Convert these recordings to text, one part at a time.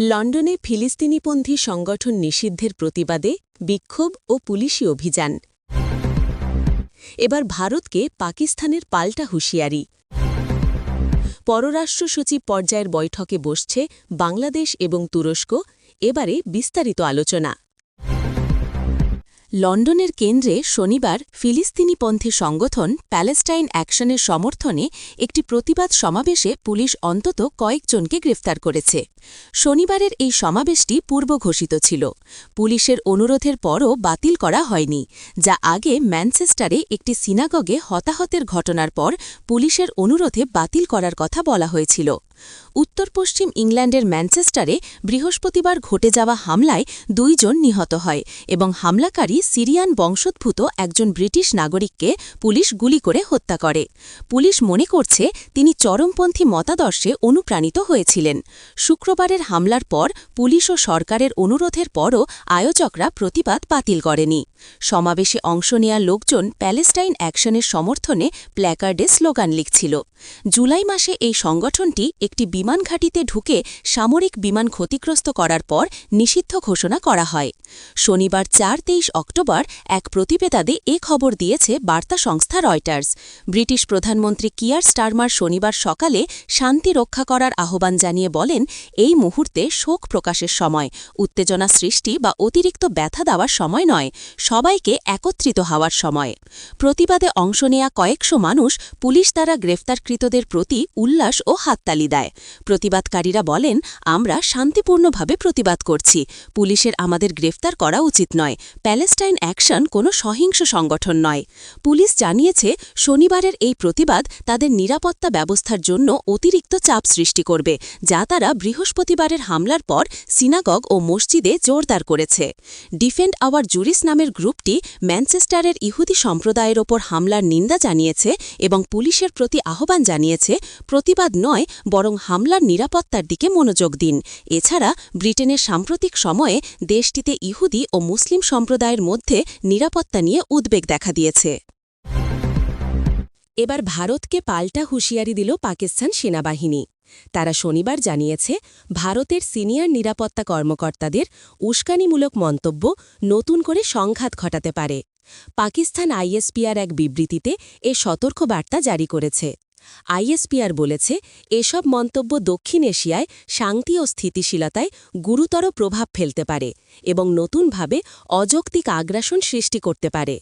লন্ডনে ফিলিস্তিনিপন্থী সংগঠন নিষিদ্ধের প্রতিবাদে বিক্ষোভ ও পুলিশি অভিযান। এবার ভারতকে পাকিস্তানের পাল্টা হুঁশিয়ারি। পররাষ্ট্র সচিব পর্যায়ের বৈঠকে বসছে বাংলাদেশ এবং তুরস্ক। এবারে বিস্তারিত আলোচনা। লন্ডনের কেন্দ্রে শনিবার ফিলিস্তিনিপন্থী সংগঠন প্যালেস্টাইন অ্যাকশনের সমর্থনে একটি প্রতিবাদ সমাবেশে পুলিশ অন্তত কয়েকজনকে গ্রেফতার করেছে। শনিবারের এই সমাবেশটি পূর্ব ঘোষিত ছিল। পুলিশের অনুরোধের পরও বাতিল করা হয়নি, যা আগে ম্যানচেস্টারে একটি সিনাগগে হতাহতের ঘটনার পর পুলিশের অনুরোধে বাতিল করার কথা বলা হয়েছিল। উত্তর পশ্চিম ইংল্যান্ডের ম্যানচেস্টারে বৃহস্পতিবার ঘটে যাওয়া হামলায় দুইজন নিহত হয় এবং হামলাকারী সিরিয়ান বংশোদ্ভূত একজন ব্রিটিশ নাগরিককে পুলিশ গুলি করে হত্যা করে। পুলিশ মনে করছে তিনি চরমপন্থী মতাদর্শে অনুপ্রাণিত হয়েছিলেন। শুক্রবারের হামলার পর পুলিশ ও সরকারের অনুরোধের পরও আয়োজকরা প্রতিবাদ বাতিল করেনি। সমাবেশে অংশ নেয়া লোকজন প্যালেস্টাইন অ্যাকশনের সমর্থনে প্ল্যাকার্ডে স্লোগান লিখছিল। জুলাই মাসে এই সংগঠনটি একটি বিমান ঘাঁটিতে ঢুকে সামরিক বিমান ক্ষতিগ্রস্ত করার পর নিষিদ্ধ ঘোষণা করা হয়। শনিবার চার তেইশ অক্টোবর এক প্রতিবেদাদে এ খবর দিয়েছে বার্তা সংস্থা রয়টার্স। ব্রিটিশ প্রধানমন্ত্রী কিয়ার স্টারমার শনিবার সকালে শান্তি রক্ষা করার আহ্বান জানিয়ে বলেন, এই মুহূর্তে শোক প্রকাশের সময়। উত্তেজনা সৃষ্টি বা অতিরিক্ত ব্যথা দেওয়ার সময় নয়, সবাইকে একত্রিত হওয়ার সময়। প্রতিবাদে অংশ নেয়া কয়েকশো মানুষ পুলিশ দ্বারা গ্রেফতারকৃতদের প্রতি উল্লাস ও হাততালি দেয়। প্রতিবাদকারীরা বলেন, আমরা শান্তিপূর্ণভাবে প্রতিবাদ করছি। পুলিশের আমাদের গ্রেফতার করা উচিত নয়। প্যালেস্টাইন অ্যাকশন কোনো সহিংস সংগঠন নয়। পুলিশ জানিয়েছে, শনিবারের এই প্রতিবাদ তাদের নিরাপত্তা ব্যবস্থার জন্য অতিরিক্ত চাপ সৃষ্টি করবে, যা তারা বৃহস্পতিবারের হামলার পর সিনাগগ ও মসজিদে জোরদার করেছে। ডিফেন্ড আওয়ার জুরিস নামের গ্রুপটি ম্যানচেস্টারের ইহুদি সম্প্রদায়ের ওপর হামলার নিন্দা জানিয়েছে এবং পুলিশের প্রতি আহ্বান জানিয়েছে, প্রতিবাদ নয়, বরং হামলার নিরাপত্তার দিকে মনোযোগ দিন। এছাড়া ব্রিটেনের সাম্প্রতিক সময়ে দেশটিতে ইহুদি ও মুসলিম সম্প্রদায়ের মধ্যে নিরাপত্তা নিয়ে উদ্বেগ দেখা দিয়েছে। এবার ভারতকে পাল্টা হুঁশিয়ারি দিল পাকিস্তান সেনাবাহিনী। তারা শনিবার জানিয়েছে, ভারতের সিনিয়র নিরাপত্তা কর্মকর্তাদের উস্কানিমূলক মন্তব্য নতুন করে সংঘাত ঘটাতে পারে। পাকিস্তান আইএসপিআর এক বিবৃতিতে এ সতর্কবার্তা জারি করেছে। আইএসপিআর বলেছে, এসব মন্তব্য দক্ষিণ এশিয়ায় শান্তি ও স্থিতিশীলতায় গুরুতর প্রভাব ফেলতে পারে এবং নতুনভাবে অযৌক্তিক আগ্রাসন সৃষ্টি করতে পারে।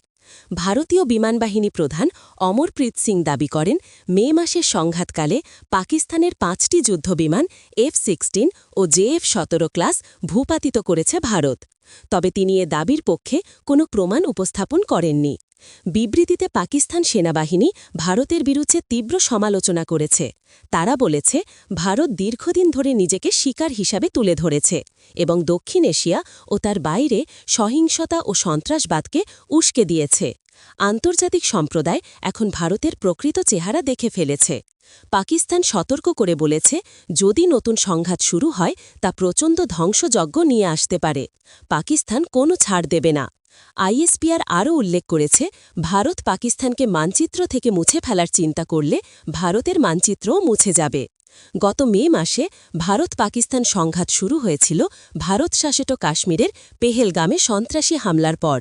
ভারতীয় বিমানবাহিনী প্রধান অমরপ্রীত সিং দাবি করেন, মে মাসের সংঘাতকালে পাকিস্তানের পাঁচটি যুদ্ধবিমান এফ সিক্সটিন ও জেএফ সতেরো ক্লাস ভূপাতিত করেছে ভারত। তবে তিনি এ দাবির পক্ষে কোনো প্রমাণ উপস্থাপন করেননি। বিবৃতিতে পাকিস্তান সেনাবাহিনী ভারতের বিরুদ্ধে তীব্র সমালোচনা করেছে। তারা বলেছে, ভারত দীর্ঘদিন ধরে নিজেকে শিকার হিসাবে তুলে ধরেছে এবং দক্ষিণ এশিয়া ও তার বাইরে সহিংসতা ও সন্ত্রাসবাদকে উস্কে দিয়েছে। আন্তর্জাতিক সম্প্রদায় এখন ভারতের প্রকৃত চেহারা দেখে ফেলেছে। পাকিস্তান সতর্ক করে বলেছে, যদি নতুন সংঘাত শুরু হয়, তা প্রচণ্ড ধ্বংসযজ্ঞ নিয়ে আসতে পারে। পাকিস্তান কোনো ছাড় দেবে না। আইএসপিআর আরও উল্লেখ করেছে, ভারত পাকিস্তানকে মানচিত্র থেকে মুছে ফেলার চিন্তা করলে ভারতের মানচিত্রও মুছে যাবে। গত মে মাসে ভারত পাকিস্তান সংঘাত শুরু হয়েছিল ভারত শাসিত কাশ্মীরের পেহেলগামে সন্ত্রাসী হামলার পর।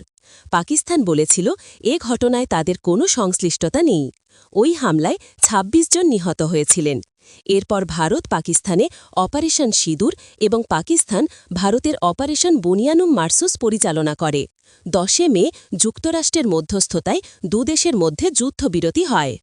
পাকিস্তান বলেছিল, এ ঘটনায় তাদের কোনো সংশ্লিষ্টতা নেই। ওই হামলায় ২৬ জন নিহত হয়েছিলেন। এরপর ভারত পাকিস্তানে অপারেশন সিঁদুর এবং পাকিস্তান ভারতের অপারেশন বনিয়ানুম মার্সুস পরিচালনা করে। দশে মে যুক্তরাষ্ট্রের মধ্যস্থতায় দুদেশের মধ্যে যুদ্ধবিরতি হয়।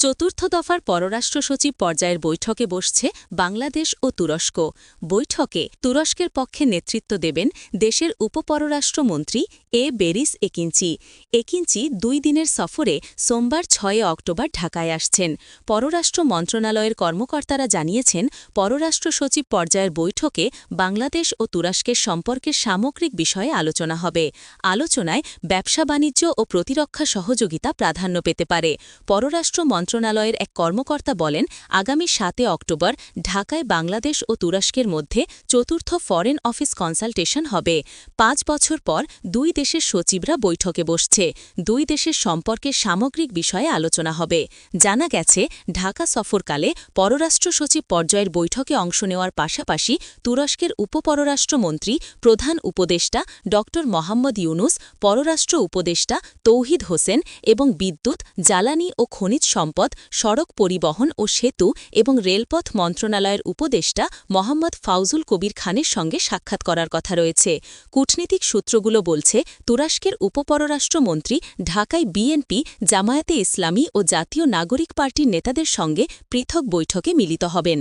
চতুর্থ দফার পররাষ্ট্র সচিব পর্যায়ের বৈঠকে বসছে বাংলাদেশ ও তুরস্ক। বৈঠকে তুরস্কের পক্ষে নেতৃত্ব দেবেন দেশের উপপররাষ্ট্রমন্ত্রী এ বেরিস একিঞ্চি। একিঞ্চি দুই দিনের সফরে সোমবার ছয় অক্টোবর ঢাকায় আসছেন। পররাষ্ট্র মন্ত্রণালয়ের কর্মকর্তারা জানিয়েছেন, পররাষ্ট্র সচিব পর্যায়ের বৈঠকে বাংলাদেশ ও তুরস্কের সম্পর্কের সামগ্রিক বিষয়ে আলোচনা হবে। আলোচনায় ব্যবসা বাণিজ্য ও প্রতিরক্ষা সহযোগিতা প্রাধান্য পেতে পারে। পররাষ্ট্র মন্ত্রণালয়ের এক কর্মকর্তা বলেন, আগামী সাতে অক্টোবর ঢাকায় বাংলাদেশ ও তুরস্কের মধ্যে চতুর্থ ফরেন অফিস কনসালটেশন হবে। পাঁচ বছর পর দুই দেশের সচিবরা বৈঠকে বসছে। দুই দেশের সম্পর্কে সামগ্রিক বিষয়ে আলোচনা হবে। জানা গেছে, ঢাকা সফরকালে পররাষ্ট্র সচিব পর্যায়ের বৈঠকে অংশ নেওয়ার পাশাপাশি তুরস্কের উপপররাষ্ট্রমন্ত্রী প্রধান উপদেষ্টা ড. মোহাম্মদ ইউনুস, পররাষ্ট্র উপদেষ্টা তৌহিদ হোসেন এবং বিদ্যুৎ, জ্বালানি ও খনিজ সম্পদ সড়ক পরিবহন ও সেতু এবং রেলপথ মন্ত্রণালয়ের উপদেষ্টা মোহাম্মদ ফাউজুল কবির খানের সঙ্গে সাক্ষাৎ করার কথা রয়েছে। কূটনীতিক সূত্রগুলো বলছে, তুরস্কের উপপররাষ্ট্রমন্ত্রী ঢাকায় বিএনপি, জামায়াতে ইসলামী ও জাতীয় নাগরিক পার্টির নেতাদের সঙ্গে পৃথক বৈঠকে মিলিত হবেন।